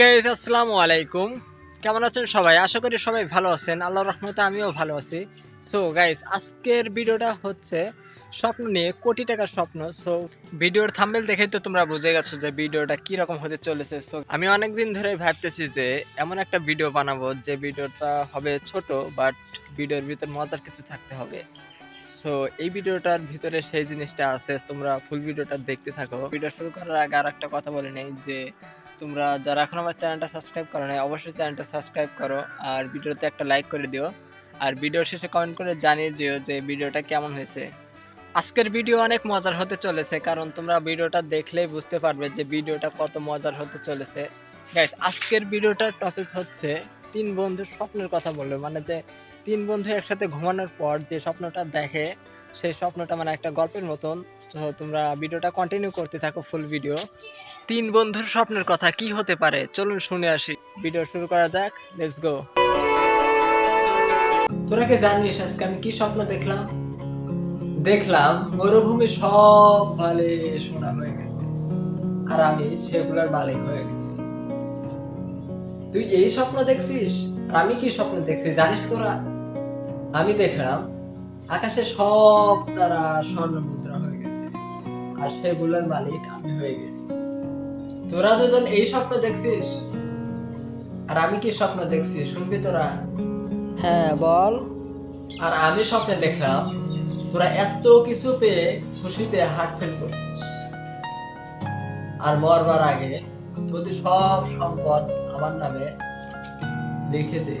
Guys আসসালামু আলাইকুম। কেমন আছেন সবাই? আশা করি সবাই ভালো আছেন। আল্লাহর রহমতে আমিও ভালো আছি। সো গাইস আজকের ভিডিওটা হচ্ছে স্বপ্ন নিয়ে কোটি টাকার স্বপ্ন। সো ভিডিওর থাম্বেল দেখেই তো তোমরা বুঝে গেছো যে ভিডিওটা কি রকম হতে চলেছে। সো আমি অনেক দিন ধরে ভাবতেছি যে এমন একটা ভিডিও বানাবো যে ভিডিওটা হবে ছোট বাট ভিডিওর ভিতর মজার কিছু থাকতে হবে। সো এই ভিডিওটার ভিতরে সেই জিনিসটা আছে। তোমরা ফুল ভিডিওটা দেখতে থাকো। ভিডিও শুরু করার আগে আর একটা কথা বলে নেই যে তোমরা যারা এখন আমার চ্যানেলটা সাবস্ক্রাইব করো নাই, অবশ্যই চ্যানেলটা সাবস্ক্রাইব করো আর ভিডিওতে একটা লাইক করে দিও। আর ভিডিও শেষে কমেন্ট করে জানিয়ে দিও যে ভিডিওটা কেমন হয়েছে। আজকের ভিডিও অনেক মজার হতে চলেছে, কারণ তোমরা ভিডিওটা দেখলেই বুঝতে পারবে যে ভিডিওটা কত মজার হতে চলেছে। গাইস আজকের ভিডিওটার টপিক হচ্ছে তিন বন্ধুর স্বপ্নের কথা বলল মানে যে তিন বন্ধু একসাথে ঘুমানোর পর যে স্বপ্নটা দেখে, সেই স্বপ্নটা মানে একটা গল্পের মতন। তো তোমরা ভিডিওটা কন্টিনিউ করতে থাকো ফুল ভিডিও তিন বন্ধুর স্বপ্নের কথা কি হতে পারে? চলুন শুনে আসি। ভিডিও শুরু করা যাক। লেটস গো তোরা কি জানিস আজকে আমি কি স্বপ্ন দেখলাম? দেখলাম মরুভূমি সব বালে সোনা হয়ে গেছে। আর আমি সেগুলোর মালিক হয়ে গেছি। তুই এই স্বপ্ন দেখছিস? আমি কি স্বপ্ন দেখছি জানিস তোরা? আমি দেখলাম আকাশে সব তারা স্বর্ণ মুদ্রা হয়ে গেছে। আর সেগুলোর মালিক আমি হয়ে গেছি। তোরা দুজন এই স্বপ্ন দেখছিস? আর আমি কি স্বপ্ন দেখছি? শুনবি তোরা? হ্যাঁ বল। আর আমি স্বপ্নে দেখলাম তোরা এত কিছু পেয়ে খুশিতে হার্ট ফেল করছিস। আর মরবার আগে তোদের সব সম্পদ আমার নামে লিখে দিয়ে